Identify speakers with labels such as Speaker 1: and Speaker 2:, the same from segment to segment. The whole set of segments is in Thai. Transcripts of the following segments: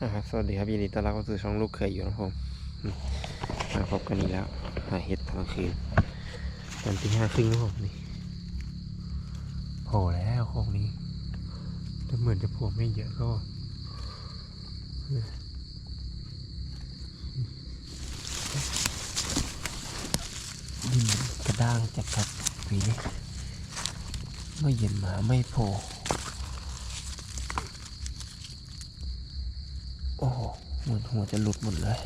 Speaker 1: สวัสดีครับยินดีต้อนรับเข้าสู่ช่องลูกเคยอยู่นะผมมาพบกันอีกแล้วหาเห็ดตอนคืนตอนตีห้าครึ่งนะผมนี่โผล่แล้วโค้งนี้แต่เหมือนจะโผล่ไม่เยอะก็ดินกระด้างจัดครับปีนี้เมื่อเย็นมาไม่โผล่ โอ้โหเหมือนหัวจะหลุดหมดเลย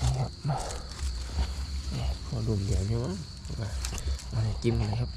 Speaker 1: นะครับมาเนี่ยพอดุมเดียวใช่ไหมมาจิ้มเลยครับ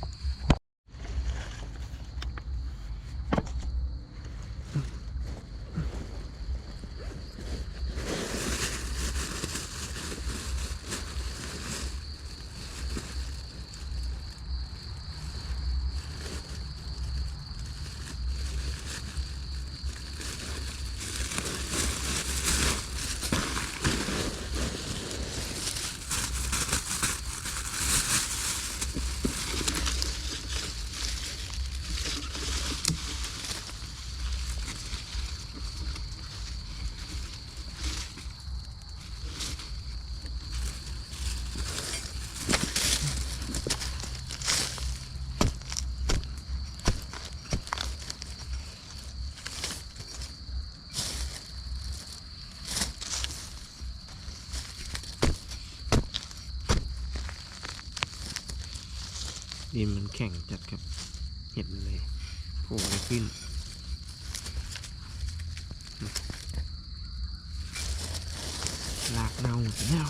Speaker 1: ดินมันแข็งจัดครับ เห็นเลยโผล่ขึ้น ลากเน่าแล้ว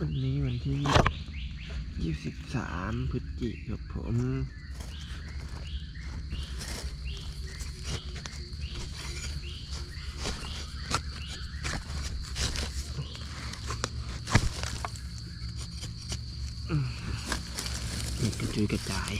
Speaker 1: วันนี้วันที่ยี่ สิบสามพฤศจิกครับผม นี่กระจุยกระจาย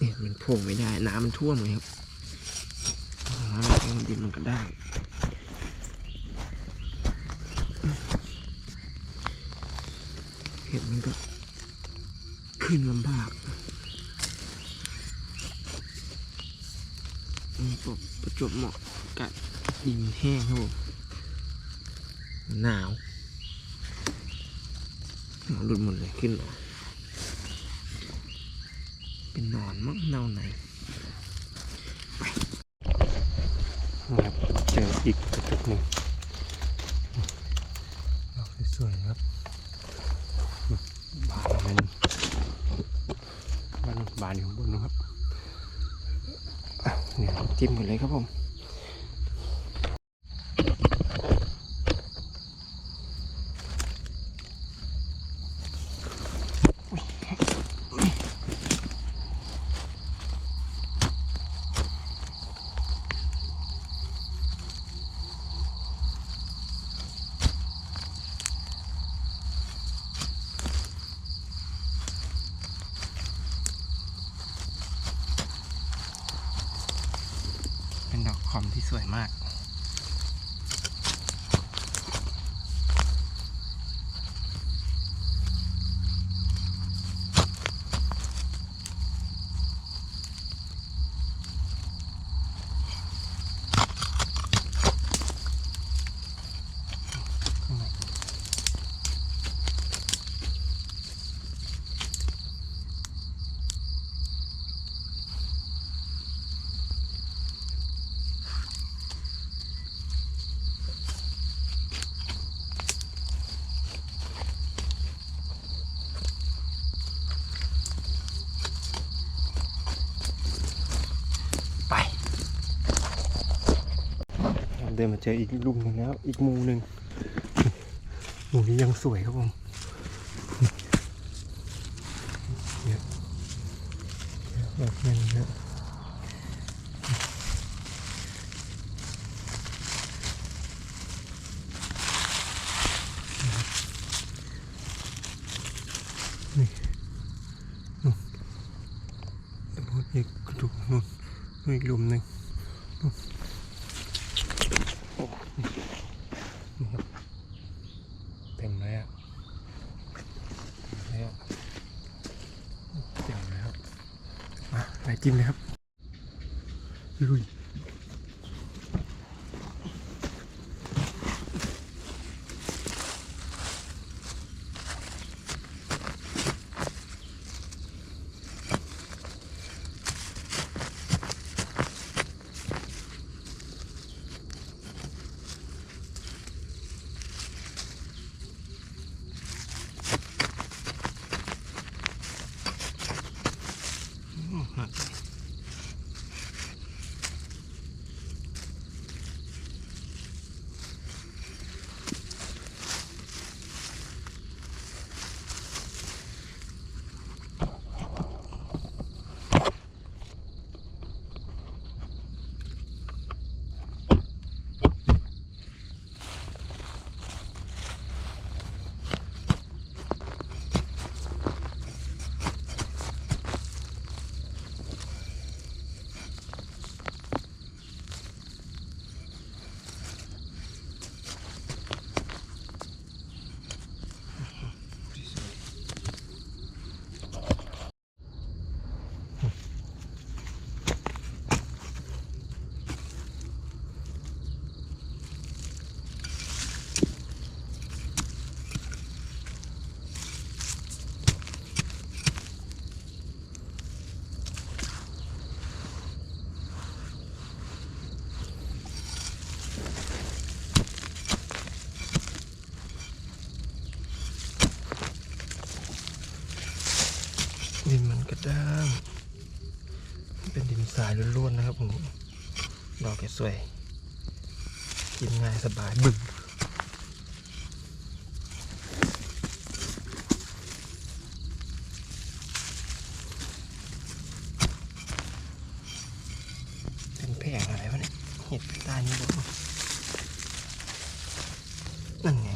Speaker 1: เนี่ยมันโผล่ไม่ได้ น้ำมันท่วมเลยครับน้ำมันท่วมดินมันกระด้ เห็ดมันก็ขึ้นลำบากนี่ปประจบเหมาะกับดินแห้งครับผมหนาวหนอนหลุดหมดเลยขึ้นมา เป็นนอนมั้งเน่าไหนนะครับเจออีกกระจุกหนึ่งดอกสวยๆครับบานเลยบานบานอยู่ข้างบนนะครับอะเนี่ยจิ้มกันเลยครับผม เป็นดอกคอมที่สวยมาก เดินมาเจออีกลูกหนึ่งแล้วอีกมูหนึ่งมูนี้ยังสวยครับผมเยอะเยแบบนี้เยอะนี่นู่นนู่นอีกกระดูกนู่นนู่นอีกลุมหนึ่ง ดินมันกระด้าง เป็นดินทรายล้วนๆนะครับผมดอกแกสวย กินง่ายสบายบึ้งเป็นแผงอะไรวะเนี่ย เห็ดใต้นี้บ่นั่นไง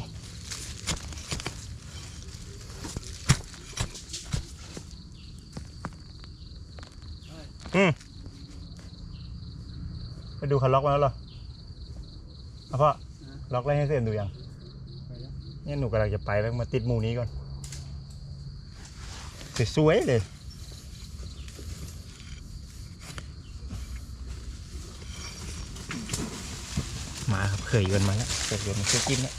Speaker 2: อืมไป ดูเขาล็อกมาแล้วเหรอเอาพ่อล็อกแล้วให้เสร็นดูยังเนี่ยหนูกำลังจะไปแล้วมาติดหมูนี้ก่อนสวยๆเลยมาครับเคยยนมาแล้วเคยยนมาช่วยกินแล้ว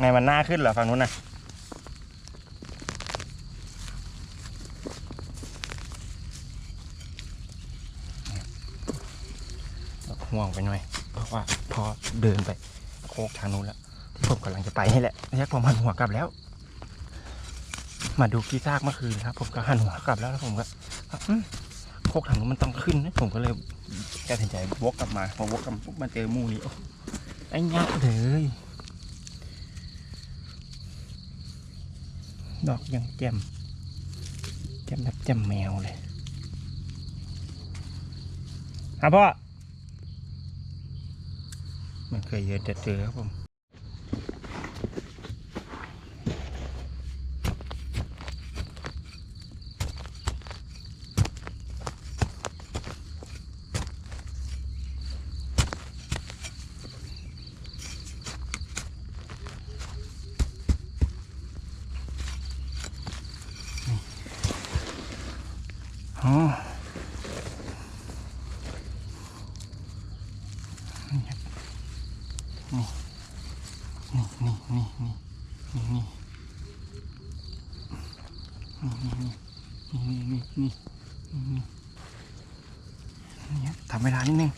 Speaker 2: ไงมันหน้าขึ้นเหรอฝั่งนู้นน่ะห่วงไปหน่อย เพราะว่าพอเดินไปโคกทางนู้นแล้วที่ผมกำลังจะไปนี่แหละแยกผมหันหัวกลับแล้ว มาดูขี้ซากเมื่อคืนครับ ผมก็หันหัวกลับแล้วแล้วผมก็โคกทางนู้นมันต้องขึ้นนะผมก็เลยตัดสินใจวกกลับมาพอวกกลับมาปุ๊บมาเจอมูนี้โอ้ไอ้เงาเลย ดอกยังแจ่มแจ่มแบบแจ่มแมวเลยฮะพ่อมันเคยเยอะจะเจอครับผม อ๋อ อืม นี่ครับทำเวลานิดนึง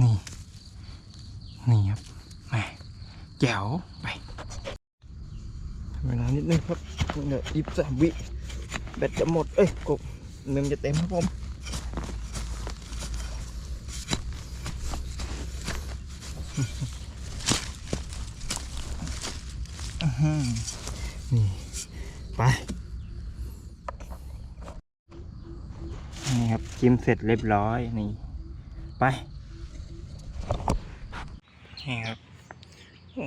Speaker 2: นี่ นี่ครับแหมแจ๋วไปทำเวลานิดนึงครับเดี๋ยวอีกสามวิแบตจะหมด เอ้ยกบเมมจะเต็มครับผมอื้อหือนี่ ไป นี่ ครับจิ้มเสร็จเรียบร้อยนี่ไปนี่ครับโอ้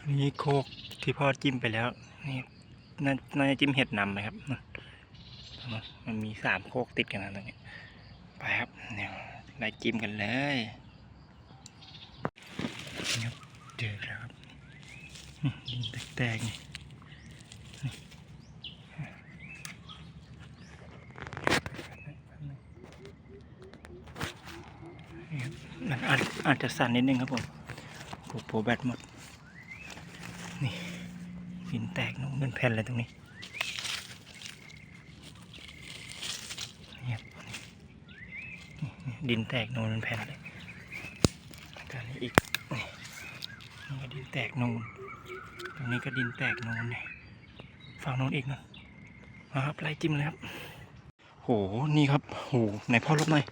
Speaker 2: อันนี่โคกที่พ่อจิ้มไปแล้วนี่น่าจะจิ้มเห็ดนำไหมครับมันมีสามโคกติดกันนะตรงนี้ไปครับเนี่ยได้จิ้มกันเลยนี่ครับเจอแล้วครับอืมดินแตกๆนี่ครับมัน อาจจะสั่นนิดนึงครับผมโปรโปรแบตหมด นี่ดินแตกนุ่มเป็นแผ่นเลยตรงนี้นี่ดินแตกนูนเป็นแผ่นเลยแล้วก็นี่อีกนี่ก็ดินแตกนูนตรงนี้ก็ดินแตกนูนเนี่ยฝั่งนู้นอีกนะมาครับไล่จิ้มเลยครับโหนี่ครับโหไหนพ่อลบหน่อย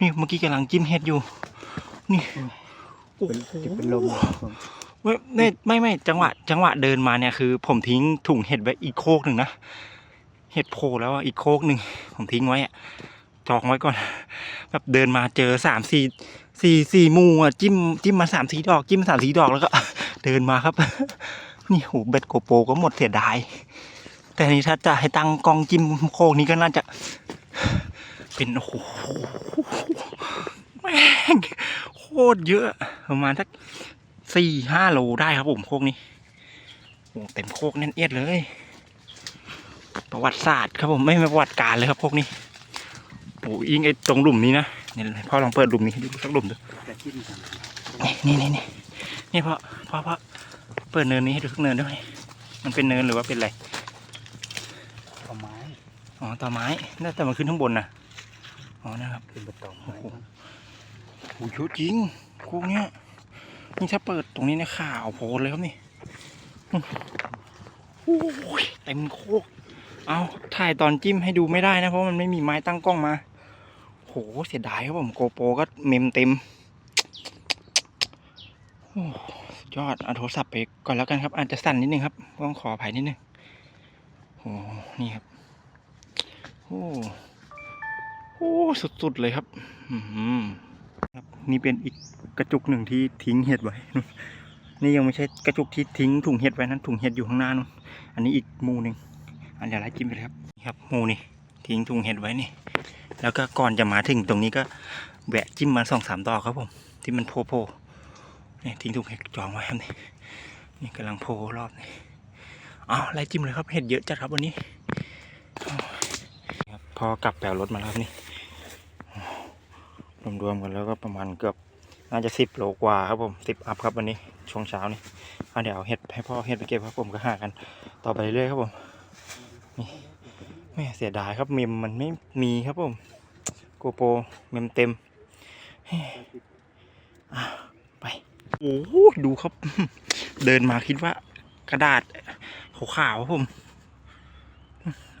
Speaker 2: นี่เมื่อกี้กำลังจิ้มเห็ดอยู่ นี่โอ้โห
Speaker 3: จะเป็นลม
Speaker 2: ไม่ไม่ไม่ไม่จังหวะ จังหวะเดินมาเนี่ยคือ ผมทิ้งถุงเห็ดไว้อีกโคกหนึ่งนะเห็ดโผล่แล้วอะอีกโคกหนึ่งผมทิ้งไว้อะจองไว้ก่อนแบบเดินมาเจอสามสี่สี่สี่หมูอะจิ้มจิ้มมาสามสี่ดอกจิ้มสามสี่ดอกแล้วก็ เดินมาครับ นี่โหเบ็ดโกโปรก็หมดเสียดายแต่นี่ถ้าจะให้ตั้งกล้องจิ้มโคกนี้ก็น่าจะ เป็นโอ้โหแม่งโค ตรเยอะ ประมาณสักสี่ห้าโลได้ครับผมโคกนี้โอ้เต็มโคกแน่นเอียดเลย ประวัติศาสตร์ครับผมไม่ไม่ประวัติการเลยครับโคกนี้โอ้ยิงไอ้ตรงหลุมนี้นะเนี่ยพ่อลองเปิดหลุมนี้ให้ดูสักหลุมดู
Speaker 3: จะจิ้มกัน
Speaker 2: นี่นี่นี่นี่พ่อพ่อพ่อเปิดเนินนี้ให้ดูสักเนินด้วย มันเป็นเนินหรือว่าเป็นอะไร
Speaker 3: เอาไม้
Speaker 2: อ๋อต่อไม้น่าแต่มันขึ้นข้างบนนะอ๋อนะครับ
Speaker 3: เป็นบะตองไม้
Speaker 2: โอ้โหโอ้โหเยอะจริงโคกเนี้ยนี่ถ้าเปิดตรงนี้เนี่ยข่าวโพลนเลยครับนี่โอ้ยเต็มโคก เอาถ่ายตอนจิ้มให้ดูไม่ได้นะเพราะมันไม่มีไม้ตั้งกล้องมาโหเสียดายครับผมโกโปรก็เมมเต็มโอ้ยอดเอาโทรศัพท์ไปก่อนแล้วกันครับ อาจจะสั่นนิดนึงครับต้องขออภัยนิดนึงโอ้นี่ครับโอ้โอ้สุดๆเลยครับ อืม ครับนี่เป็นอีกกระจุกหนึ่งที่ทิ้งเห็ดไว้ นี่ยังไม่ใช่กระจุกที่ทิ้งถุงเห็ดไว้นั้นถุงเห็ดอยู่ข้างหน้านู่นอันนี้อีกมูหนึ่งอันเดี๋ยวไล่จิ้มไปเลยครับนี่ครับมูนี่ทิ้งถุงเห็ดไว้นี่ แล้วก็ก่อนจะมาถึงตรงนี้ก็แวะจิ้มมาสองสามดอกครับผม ที่มันโผล่โผล่นี่ทิ้งถุงเห็ดจองไว้ครับนี่นี่กำลังโผล่รอบนี่อ้าวไล่จิ้มเลยครับเห็ดเยอะจัดครับวันนี้นี่ครับพอกลับแปลรถมาแล้วนี่ รวมๆกันแล้วก็ประมาณเกือบน่าจะสิบโลกว่าครับผมสิบอัพครับวันนี้ช่วงเช้านี่เอาเดี๋ยวเอาเห็ดให้พ่อเห็ดไปเก็บครับผมก็หากันต่อไปเรื่อยครับผมนี่ไม่เสียดายครับเมมมันไม่มีครับผมโกโปรเมมเต็มอะไปโอ้ดูครับ เดินมาคิดว่ากระดาษขาวๆครับผม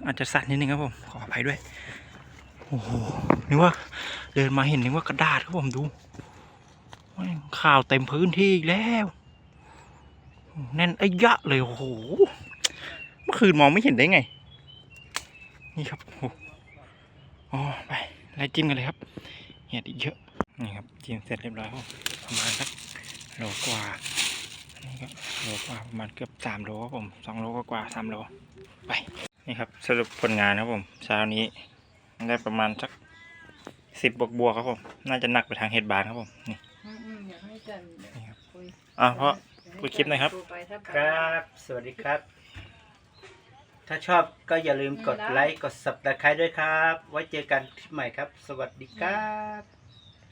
Speaker 2: อาจจะสั่นนิดนึงครับผม ขออภัยด้วย โอ้โห นึกว่าเดินมาเห็นนึกว่ากระดาษครับผมดูข่าวเต็มพื้นที่แล้วแน่นไอ้ยะเลยโอ้โหเมื่อคืนมองไม่เห็นได้ไง นี่ครับโอ้โหอ๋อไปไล่จิ้มกันเลยครับเห็ดอีกเยอะนี่ครับจิ้มเสร็จเรียบร้อยครับประมาณสักโลกว่าอันนี่ก็โลกว่าประมาณเกือบสามโลครับผมสองโลกว่าสามโลไปนี่ครับสรุปผลงานครับผมเช้านี้ได้ประมาณสัก สิบบวกบวกๆครับผม น่าจะหนักไปทางเห็ดบานครับผม นี่
Speaker 4: อืมอืมอยากให้จัน
Speaker 2: นี่ครับ
Speaker 4: คุย
Speaker 2: อะเพราะพูดคลิปหน่อยครับ
Speaker 4: ดูไปถ้าไป
Speaker 3: ครับ สวัสดีครับ ถ้าชอบก็อย่าลืมกดไลค์ กด subscribe ด้วยครับ ไว้เจอกันคลิปใหม่ครับ สวัสดีครับ